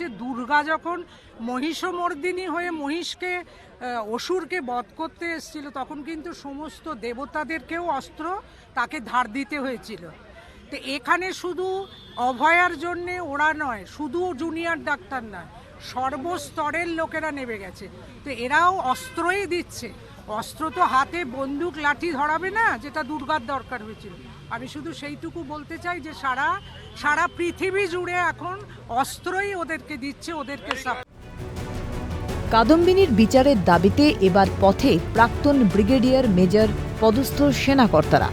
যে দুর্গা যখন মহিষমর্দিনী হয়ে মহিষকে অসুরকে বধ করতে এসেছিল, তখন কিন্তু সমস্ত দেবতাদেরকেও অস্ত্র তাকে ধার দিতে হয়েছিল। তো এখানে শুধু অভয়ার জন্যে ওরা নয়, শুধু জুনিয়র ডাক্তার নয়, সর্বস্তরের লোকেরা নেমে গেছে। তো এরাও অস্ত্রই দিচ্ছে। অস্ত্র তো হাতে বন্দুক, লাঠি ধরাবে না, যেটা দুর্গার দরকার হয়েছিল। আমি শুধু সেইটুকু বলতে চাই যে সারা সারা পৃথিবী জুড়ে এখন অস্ত্রই ওদেরকে দিচ্ছে, ওদেরকে কাদম্বিনীর বিচারের দাবিতে এবার পথে প্রাক্তন ব্রিগেডিয়ার মেজর পদস্থ সেনাকর্তারা।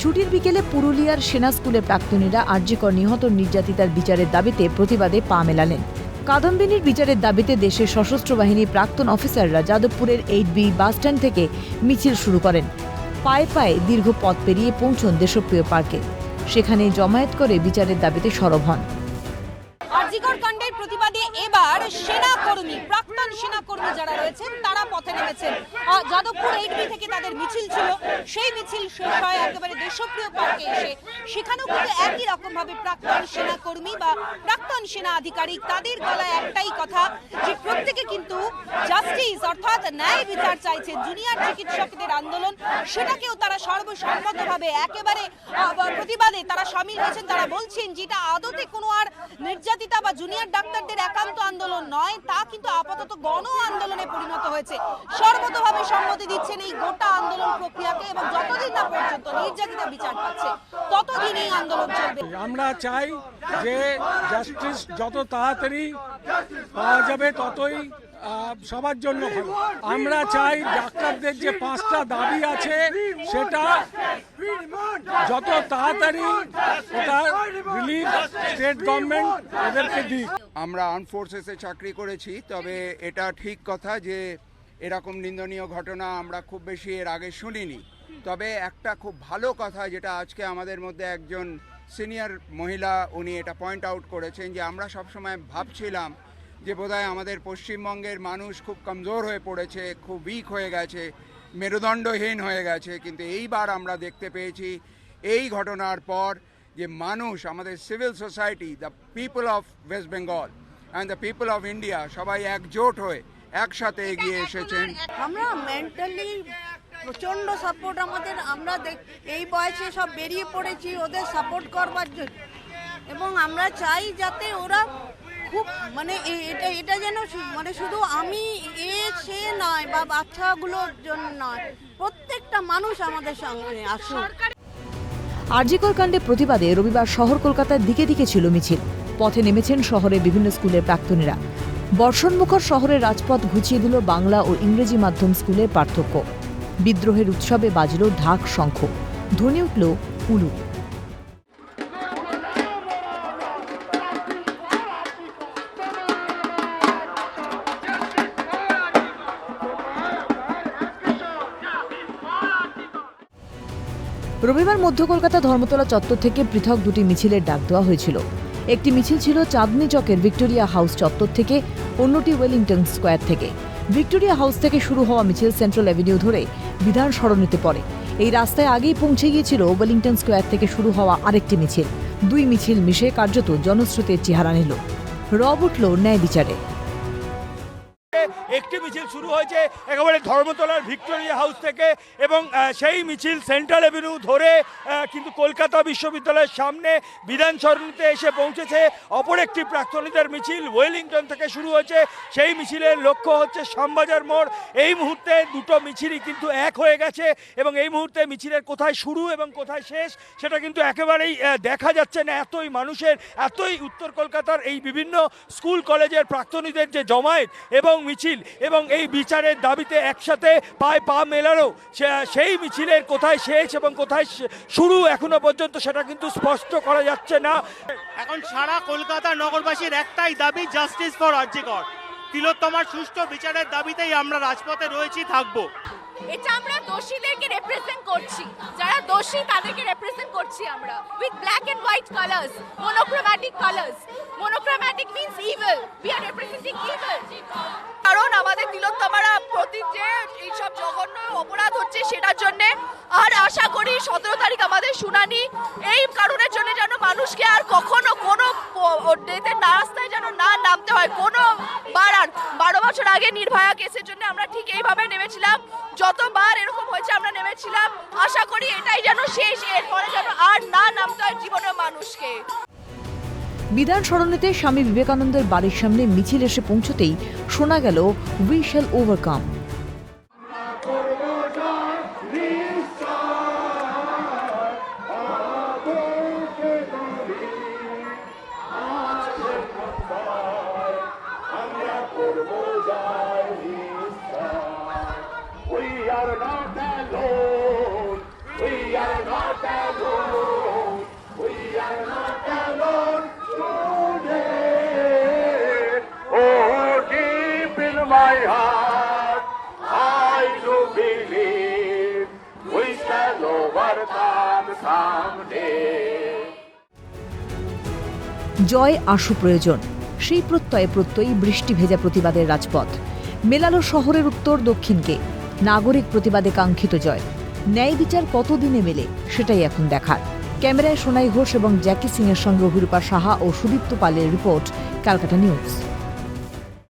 ছুটির বিকেলে পুরুলিয়ার সেনা স্কুলে প্রাক্তনীরা আর্যিকর নিহত নির্যাতিতার বিচারের দাবিতে প্রতিবাদে পা মেলালেন। কাদম্বিনীর বিচারের দাবিতে দেশের সশস্ত্র বাহিনীর প্রাক্তন অফিসাররা যাদবপুরের এইট বি বাসস্ট্যান্ড থেকে মিছিল শুরু করেন। পায়ে পায়ে দীর্ঘ পথ পেরিয়ে পৌঁছন দেশপ্রিয় পার্কে। সেখানে জমায়েত করে বিচারের দাবিতে সরব হন। আরজিকর কাণ্ডের প্রতিবাদে এবার সেনা প্রাক্তন সেনা যারা রয়েছেন, তারা পথে নেমেছেন। যাদবপুর এইটবি থেকে তাদের মিছিল ছিল। সেই মিছিল শেষ হয় একেবারে দেশপ্রিয় পার্কে এসে। সেখানেও কিন্তু একই রকম ভাবে প্রাক্তন সেনা বা প্রাক্তন সেনা আধিকারিক, তাদের গলায় একটাই কথা যে প্রত্যেকে কিন্তু জাস্টিস অর্থাৎ ন্যায় বিচার চাইছে। জুনিয়র চিকিৎসকদের আন্দোলন, সেটাকেও তারা সর্বসম্মতভাবে একেবারে প্রতিবাদে তারা সামিল হয়েছেন। তারা বলছেন, যেটা আদতে কোনো আর নির্যাতিতা বা জুনিয়র ডাক্তারদের একান্ত আন্দোলন নয়, তা কিন্তু আপাতত গণ আন্দোলনে পরিণত হয়েছে। সর্বতভাবে সম্মতি দিচ্ছেন এই গোটা আন্দোলন প্রক্রিয়াকে এবং যতদিন না পর্যন্ত নির্যাতিতা বিচার পাচ্ছে, ততদিন এই আন্দোলন চলবে। আমরা চাই যে জাস্টিস যত তাড়াতাড়ি পাওয়া যাবে, ততই সবার জন্য আমরা চাই ডাক্তারদের যে পাঁচটা দাবি আছে, সেটা যত তাড়াতাড়ি রিলিফ স্টেট গভর্নমেন্ট ওদেরকে দিক। আমরা আর্ম ফোর্সেসে চাকরি করেছি, তবে এটা ঠিক কথা যে এরকম নিন্দনীয় ঘটনা আমরা খুব বেশি এর আগে শুনিনি। তবে একটা খুব ভালো কথা যেটা আজকে আমাদের মধ্যে একজন সিনিয়র মহিলা উনি এটা পয়েন্ট আউট করেছেন যে আমরা সবসময় ভাবছিলাম যে বোধহয় আমাদের পশ্চিমবঙ্গের মানুষ খুব কমজোর হয়ে পড়েছে, খুব উইক হয়ে গেছে। মেরুদণ্ডহীন হয়ে গেছে, কিন্তু এইবার আমরা দেখতে পেয়েছি এই ঘটনার পর যে মানুষ, আমাদের civil society the people of West Bengal and the people of India সবাই একজোট হয়ে একসাথে এগিয়ে এসেছেন। আমরা মেন্টালি প্রচণ্ড সাপোর্ট আমাদের, আমরা এই বয়সে সব বেরিয়ে পড়েছি, ওদের সাপোর্ট করবার জন্য। এবং আমরা চাই যাতে ওরা খুব মানে এটা এটা যেন মানে শুধু আমি এ, সে নয় বা বাচ্চাগুলোর জন্য নয়, প্রত্যেকটা মানুষ আমাদের সঙ্গে আসুক। আরজিকর কাণ্ডে প্রতিবাদে রবিবার শহর কলকাতার দিকে দিকে ছিল মিছিল। পথে নেমেছেন শহরের বিভিন্ন স্কুলের প্রাক্তনীরা। বর্ষণমুখর শহরের রাজপথ ঘুচিয়ে দিল বাংলা ও ইংরেজি মাধ্যম স্কুলের পার্থক্য। বিদ্রোহের উৎসবে বাজল ঢাক শঙ্খ। ধ্বনি উঠল উলু। রবিবার মধ্য কলকাতা ধর্মতলা চত্বর থেকে পৃথক দুটি মিছিলের ডাক দেওয়া হয়েছিল। একটি মিছিল ছিল চাঁদনি চকের ভিক্টোরিয়া হাউস চত্বর থেকে, অন্যটি ওয়েলিংটন স্কোয়ার থেকে। ভিক্টোরিয়া হাউস থেকে শুরু হওয়া মিছিল সেন্ট্রাল অ্যাভিনিউ ধরে বিধান সরণিতে পড়ে। এই রাস্তায় আগেই পৌঁছে গিয়েছিল ওয়েলিংটন স্কোয়ার থেকে শুরু হওয়া আরেকটি মিছিল। দুই মিছিল মিশে কার্যত জনস্রোতের চেহারা নিল। রব উঠল ন্যায় বিচারে। একটি মিছিল শুরু হয়েছে একেবারে ধর্মতলার ভিক্টোরিয়া হাউস থেকে এবং সেই মিছিল সেন্ট্রাল এভিনিউ ধরে কিন্তু কলকাতা বিশ্ববিদ্যালয়ের সামনে বিধান সরণিতে এসে পৌঁছেছে। অপর একটি প্রাক্তনীদের মিছিল ওয়েলিংটন থেকে শুরু হয়েছে। সেই মিছিলের লক্ষ্য হচ্ছে শ্যামবাজার মোড়। এই মুহূর্তে দুটো মিছিলই কিন্তু এক হয়ে গেছে এবং এই মুহূর্তে মিছিলের কোথায় শুরু এবং কোথায় শেষ সেটা কিন্তু একেবারেই দেখা যাচ্ছে না। এতই মানুষের, এতই উত্তর কলকাতার এই বিভিন্ন স্কুল, কলেজের প্রাক্তনীদের যে জমায়েত এবং মিছিল এবং এই বিচারের দাবিতে একসাথে পায়ে পা মেলানো সেই মিছিলের কোথায় শেষ এবং কোথায় শুরু এখনও পর্যন্ত সেটা কিন্তু স্পষ্ট করা যাচ্ছে না। এখন সারা কলকাতা নগরবাসীর একটাই দাবি জাস্টিস ফর আর্জিকর তিলোত্তমার সুষ্ঠু বিচারের দাবিতেই আমরা রাজপথে রয়েছি থাকব। এটা আমরা দোষীদেরকে রিপ্রেজেন্ট করছি। যারা দোষী তাদেরকে রিপ্রেজেন্ট করছি আমরা। With black and white colours monochromatic colours করেছিলাম। আশা করি এটাই যেন শেষ। এরপরে যেন আর না নামতে হয় জীবনের মানুষকে। বিধান সরণিতে স্বামী বিবেকানন্দের বাড়ির সামনে মিছিল এসে পৌঁছতেই শোনা গেল উই শ্যাল ওভারকাম জয় আশু প্রয়োজন, সেই প্রত্যয়ে প্রত্যয়ী বৃষ্টি ভেজা প্রতিবাদের রাজপথ। মেলালো শহরের উত্তর দক্ষিণকে, নাগরিক প্রতিবাদে কাঙ্ক্ষিত জয়। ন্যায় বিচার কতদিনে মেলে, সেটাই এখন দেখার। ক্যামেরায় সোনাই ঘোষ এবং জ্যাকি সিং এর সঙ্গে অভিরূপা সাহা ও সুদীপ্ত পালের রিপোর্ট, ক্যালকাটা নিউজ।